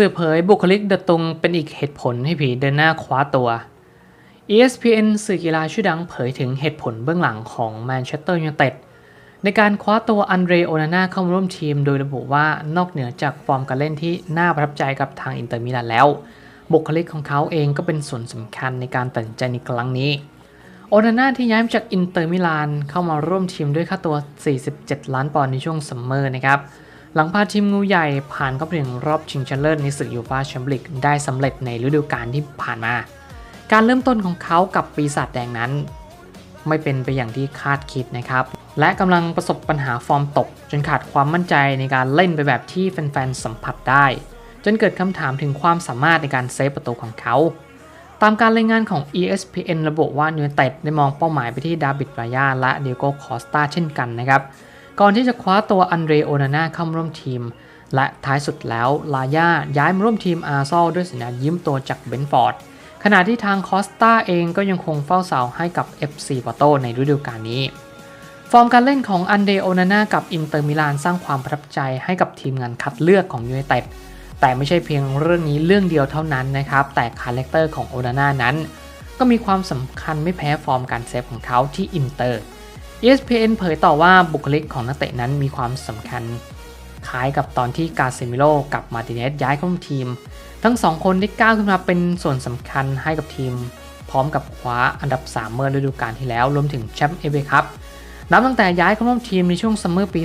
สื่อเผยบุคลิกเดตุงเป็นอีกเหตุผลให้ผีเดินหน้าคว้าตัว ESPN สื่อกีฬาชื่อดังเผยถึงเหตุผลเบื้องหลังของแมนเชสเตอร์ยูไนเต็ด ในการคว้าตัวอันเดรโอนาน่าเข้ามาร่วมทีมโดยระบุว่านอกเหนือจากฟอร์มการเล่นที่น่าประทับใจกับทางอินเตอร์มิลานแล้ว บุคลิกของเขาเองก็เป็นส่วนสำคัญในการตัดใจในครั้งนี้ โอนาน่าที่ย้ายมาจากอินเตอร์มิลานเข้ามาร่วมทีมด้วยค่าตัว 47 ล้านปอนด์ในช่วงซัมเมอร์นะครับหลังพาทีมงูใหญ่ผ่านเข้าไปถึงรอบชิงชนะเลิศในศึกยูฟ่าแชมเปี้ยนลีกได้สำเร็จในฤดูกาลที่ผ่านมา การเริ่มต้นของเขากับปีศาจแดงนั้น ไม่เป็นไปอย่างที่คาดคิดนะครับ และกำลังประสบปัญหาฟอร์มตก จนขาดความมั่นใจในการเล่นไปแบบที่แฟนๆสัมผัสได้ จนเกิดคำถามถึงความสามารถในการเซฟประตูของเขา ตามการรายงานของ ESPN ระบุว่าเนเต็ดได้มองเป้าหมายไปที่ดาบิดรายาและเดียโกคอสตาเช่นกันนะครับ ก่อนที่จะคว้าตัวอันเดรโอนาน่าเข้ามาร่วมทีม และท้ายสุดแล้วลาย่าย้ายมาร่วมทีมอาร์ซอลด้วยสัญญายิ้มตัวจากเบนฟอร์ด ขณะที่ทางคอสตาเองก็ยังคงเฝ้าเสาให้กับ FC ปอโตในฤดูกาลนี้ ฟอร์มการเล่นของอันเดโอนาน่ากับอินเตอร์มิลานสร้างความประทับใจให้กับทีมงานคัดเลือกของยูไนเต็ดแต่ไม่ใช่เพียงเรื่องนี้เรื่องเดียวเท่านั้นนะครับ แต่คาแรคเตอร์ของโอนาน่านั้น ก็มีความสำคัญไม่แพ้ฟอร์มการเซฟของเขาที่อินเตอร์ ESPN เผยต่อว่าบุคลิกของนักเตะนั้นมีความสำคัญ คล้ายกับตอนที่กาเซมิโลกับมาติเนสย้ายเข้าร่วมทีม ทั้งสองคนได้ก้าวขึ้นมาเป็นส่วนสำคัญให้กับทีม พร้อมกับคว้าอันดับ 3 เมื่อฤดูกาลที่แล้วรวมถึงแชมป์เอเบคัพนับตั้งแต่ย้ายเข้าร่วมทีมในช่วงซัมเมอร์ปี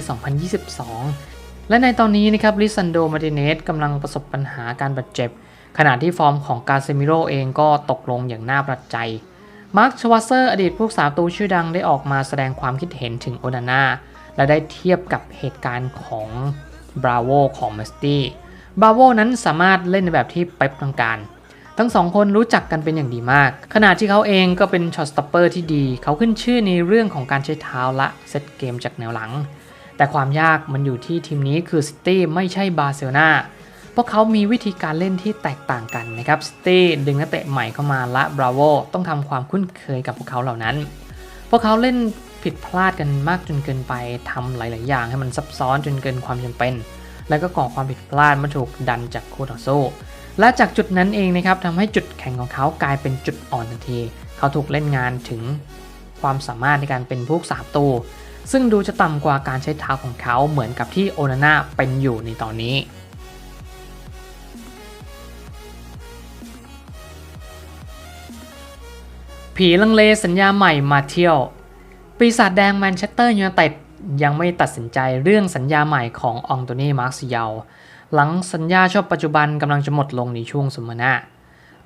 2022 และในตอนนี้นะครับลิซันโด มาติเนสกำลังประสบปัญหาการบาดเจ็บ ขณะที่ฟอร์มของกาเซมิโลเองก็ตกลงอย่างน่าประหลาดใจ มาร์คชวัสเซอร์อดีตผู้สาประตูชื่อดังได้ออกมาแสดงความคิดเห็นถึงโอนาน่าและได้เทียบกับเหตุการณ์ของบราโวของเมสตี้ บาโวนั้นสามารถเล่นในแบบที่เป๊ปต้องการ ทั้งสองคนรู้จักกันเป็นอย่างดีมาก ขณะที่เขาเองก็เป็นช็อตสต็อปเปอร์ที่ดี เขาขึ้นชื่อในเรื่องของการใช้เท้าและเซตเกมจากแนวหลัง แต่ความยากมันอยู่ที่ทีมนี้คือซิตี้ไม่ใช่บาร์เซโลนาพวกเขามีวิธีการเล่นที่แตกต่างกันนะครับสตี้ดึงนักเตะใหม่เข้ามาและบราโวต้องทำความคุ้นเคยกับพวกเขาเหล่านั้น พวกเขาเล่นผิดพลาดกันมากจนเกินไปทำหลาย ๆ อย่างให้มันซับซ้อนจนเกินความจำเป็น แล้วก็ก่อความผิดพลาดเมื่อถูกดันจากคู่ต่อสู้ และจากจุดนั้นเองนะครับทำให้จุดแข็งของเขากลายเป็นจุดอ่อนทันที เขาถูกเล่นงานถึงความสามารถในการเป็นผู้สาประตูซึ่งดูจะต่ำกว่าการใช้เท้าของเขาเหมือนกับที่โอนาน่าเป็นอยู่ในตอนนี้ผีลังเลสัญญาใหม่มาเที่ยว ปีศาจแดงแมนเชสเตอร์ยูไนเต็ด ยังไม่ตัดสินใจเรื่องสัญญาใหม่ขององโตนีมาร์ซิยาลหลังสัญญาชอบปัจจุบันกำลังจะหมดลงในช่วงสุมนา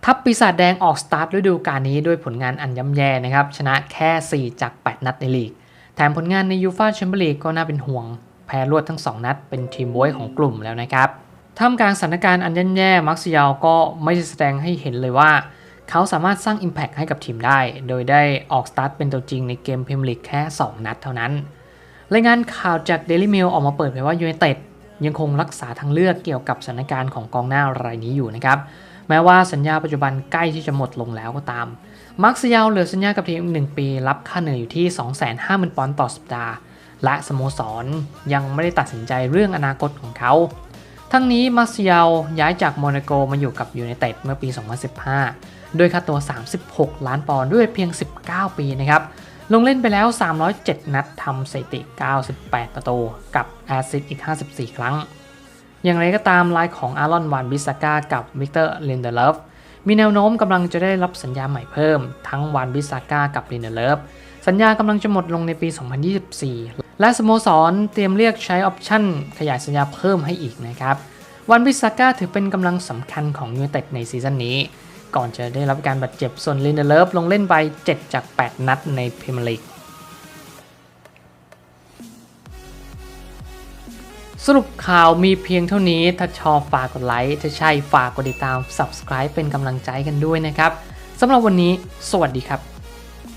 ทัพปีศาจแดงออกสตาร์ทฤดูกาลนี้ด้วยผลงานอันย่ำแย่นะครับ ชนะแค่ 4 จาก 8 นัดในลีก แถมผลงานในยูฟาแชมเปี้ยนลีกก็น่าเป็นห่วง แพ้รวดทั้ง 2 นัด เป็นทีมบวยของกลุ่มแล้วนะครับท่ามกลางสถานการณ์อันย่ำแย่มาร์ซิยาลก็ไม่ได้แสดงให้เห็นเลยว่า เขาสามารถสร้าง Impact ให้กับทีมได้ โดยได้ออกสตาร์ทเป็นตัวจริงในเกมพรีเมียร์ลีกแค่ 2 นัดเท่านั้น รายงานข่าวจาก Daily Mail ออกมาเปิดเผยว่ายูไนเต็ดยังคงรักษาทางเลือกเกี่ยวกับสถานการณ์ของกองหน้ารายนี้อยู่นะครับ แม้ว่าสัญญาปัจจุบันใกล้ที่จะหมดลงแล้วก็ตาม มาร์คซิยาลเหลือสัญญากับทีมอีกหนึ่งปี รับค่าเหนื่อยอยู่ที่ 250,000ปอนด์ต่อสัปดาห์ และสโมสรยังไม่ได้ตัดสินใจเรื่องอนาคตของเขา ทั้งนี้มาร์ซิยาลย้ายจากโมนาโกมาอยู่กับยูไนเต็ดเมื่อปี 2015 ด้วยค่าตัว 36 ล้านปอนด์ด้วยเพียง 19 ปีนะครับ ลงเล่นไปแล้ว 307 นัดทำสถิติ 98 ประตู กับแอสซิสอีก 54 ครั้ง อย่างไรก็ตามลายของอารอนวานบิสกากับวิกเตอร์ลินเดเลฟมีแนวโน้มกำลังจะได้รับสัญญาใหม่เพิ่ม ทั้งวานบิสกากับลินเดเลฟสัญญากำลังจะหมดลงในปี 2024 และสโมสรเตรียมเรียกใช้ออปชั่น ขยายสัญญาเพิ่มให้อีกนะครับวันบิสกาถือเป็นกำลังสำคัญของยูไนเต็ดในซีซั่นนี้ ก่อนจะได้รับการบาดเจ็บส่วนลินเดเลฟลงเล่นไป 7 จาก 8 นัดในพรีเมียร์ลีกสรุปข่าวมีเพียงเท่านี้ ถ้าชอบฝากกดไลค์ ถ้าใช่ฝากกดติดตาม Subscribe เป็นกำลังใจกันด้วยนะครับ สำหรับวันนี้ สวัสดีครับ